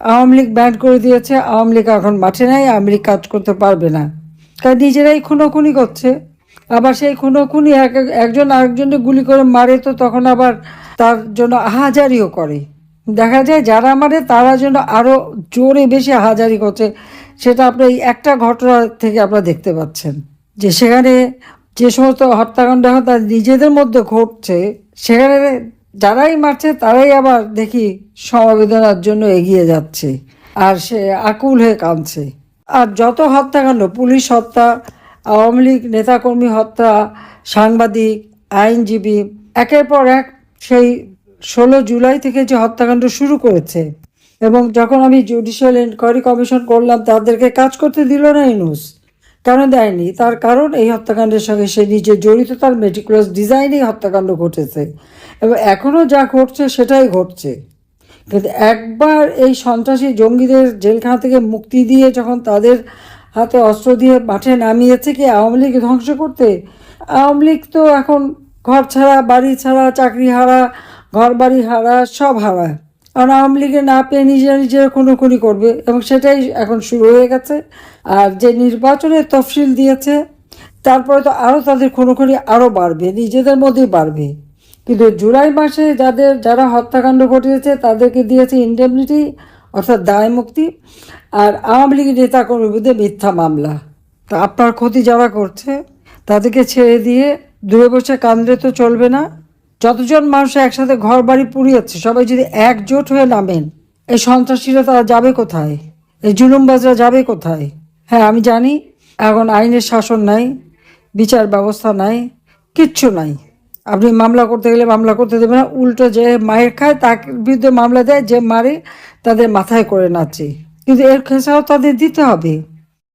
Awami League ban করে দিয়েছে, আওয়ামী লীগ এখন মাঠে নাই, আওয়ামী লীগ কাজ করতে পারবে না। কারণ নিজেরাই খুনোখুনি করছে। আবার সেই খুনোখুনি এক এক- একজন আরেকজনকে গুলি করে মারে তো তখন আবার তার জন্য হাজারিও করে। দেখা যায় যারা মারে তারা যেন আরও জোরে বেশি হাজারি করছে, সেটা আপনার এই একটা ঘটনা থেকে আপনারা দেখতে পাচ্ছেন। যে সেখানে যে সমস্ত হত্যাকাণ্ড তার নিজেদের মধ্যে ঘটছে, সেখানে যারাই মারছে তারাই আবার দেখি সমবেদনার জন্য এগিয়ে যাচ্ছে। আর সে আকুল হয়ে কাঁদছে। আর যত হত্যাকাণ্ড, পুলিশ হত্যা, আওয়ামী লীগ নেতাকর্মী হত্যা, সাংবাদিক, আইনজীবী, একের পর এক সেই ষোলো জুলাই থেকে যে হত্যাকাণ্ড শুরু করেছে এবং যখন আমি জুডিশিয়াল এনকোয়ারি কমিশন করলাম, তাদেরকে কাজ করতে দিল না ইনুস কেন দেয়নি। তার কারণ এই হত্যাকাণ্ডের সঙ্গে সে নিজে জড়িত, তার মেটিকুলাস ডিজাইনেই হত্যাকাণ্ড ঘটেছে। এবং এখনও যা ঘটছে সেটাই ঘটছে। কিন্তু একবার এই সন্ত্রাসী জঙ্গিদের জেলখানা থেকে মুক্তি দিয়ে যখন তাদের হাতে অস্ত্র দিয়ে মাঠে নামিয়েছে কি আওয়ামী লীগ ধ্বংস করতে, আওয়ামী লীগ তো এখন ঘর ছাড়া, বাড়ি ছাড়া, চাকরি হারা ঘর বাড়ি হারা, সব হারা। কারণ আওয়ামী লীগে না পেয়ে নিজেরা নিজেরা খুনোখুনি করবে। এবং সেটাই এখন শুরু হয়ে গেছে। আর যে নির্বাচনের তফসিল দিয়েছে, তারপরে তো আরও তাদের খুনোখুনি আরও বাড়বে, নিজেদের মধ্যেই বাড়বে। কিন্তু জুলাই মাসে যাদের, যারা হত্যাকাণ্ড ঘটিয়েছে, তাদেরকে দিয়েছে ইন্ডেমনিটি অর্থাৎ দায় মুক্তি। আর আওয়ামী লীগের নেতা কর্মীদের মিথ্যা মামলা। তা আপনার ক্ষতি যারা করছে, তাদেরকে ছেড়ে দিয়ে দূরে বসে কান্দলে তো চলবে না। যতজন মানুষ একসাথে ঘর বাড়ি পুড়িয়েছে, সবাই যদি একজোট হয়ে নামেন, এই সন্ত্রাসীরা তারা যাবে কোথায়? এই জুলুমবাজরা যাবে কোথায়? হ্যাঁ আমি জানি, এখন আইনের শাসন নাই, বিচার ব্যবস্থা নাই, কিচ্ছু নাই। আপনি মামলা করতে গেলে মামলা করতে দেবে না, উল্টো যে মায়ের খায়, তার বিরুদ্ধে মামলা দেয়, যে মারে, তাদের মাথায় করে নাচে। কিন্তু এর খেসাও তাদের দিতে হবে।